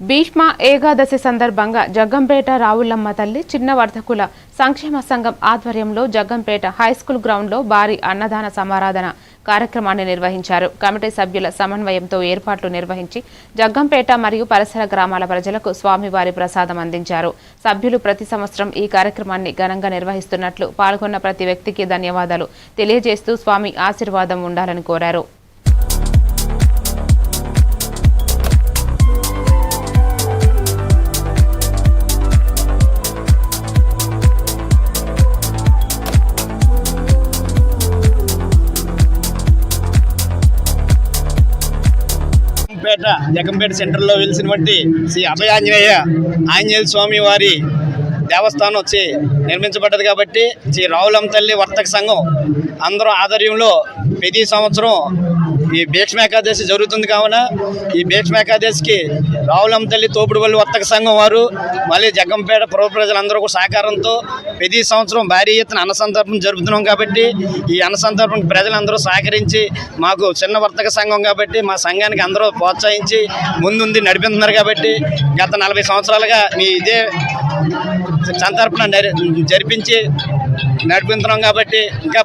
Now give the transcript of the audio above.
భీష్మ ఏకాదశి సందర్భంగా జగ్గంపేట రావులమ్మ తల్లి చిన్న వర్తకుల సంక్షేమ సంఘం ఆధ్వర్యంలో జగ్గంపేట హైస్కూల్ గ్రౌండ్లో భారీ అన్నదాన సమారాధన కార్యక్రమాన్ని నిర్వహించారు. కమిటీ సభ్యుల సమన్వయంతో ఏర్పాట్లు నిర్వహించి జగ్గంపేట మరియు పరిసర గ్రామాల ప్రజలకు స్వామివారి ప్రసాదం అందించారు. సభ్యులు ప్రతి సంవత్సరం ఈ కార్యక్రమాన్ని ఘనంగా నిర్వహిస్తున్నట్లు పాల్గొన్న ప్రతి వ్యక్తికి ధన్యవాదాలు తెలియజేస్తూ స్వామి ఆశీర్వాదం ఉండాలని కోరారు. జగంపేట జగంపేట సెంటర్లో వెలిసినటువంటి శ్రీ అభయాంజనేయ ఆంజనేయ స్వామి వారి దేవస్థానం వచ్చి నిర్మించబడ్డది కాబట్టి శ్రీ రావులమ్మ తల్లి వర్తక సంఘం అందరూ ఆధ్వర్యంలో ప్రతి సంవత్సరం ఈ భీష్మ ఏకాదశి జరుగుతుంది కావున ఈ భీష్మ ఏకాదశికి రావులం తల్లి తోపుడుపల్లి వర్తక సంఘం వారు మళ్ళీ జగ్గంపేట పుర ప్రజలందరూ కూడా సహకారంతో ప్రతి సంవత్సరం భారీ ఎత్తున అన్నసంతర్పణ జరుపుతున్నాం కాబట్టి ఈ అన్నసంతర్పణ ప్రజలందరూ సహకరించి మాకు చిన్న వర్తక సంఘం కాబట్టి మా సంఘానికి అందరూ ప్రోత్సహించి ముందుంది నడిపిస్తున్నారు కాబట్టి గత నలభై సంవత్సరాలుగా మీ ఇదే సంతర్పణ జరిపించి నడిపిస్తున్నాం కాబట్టి ఇంకా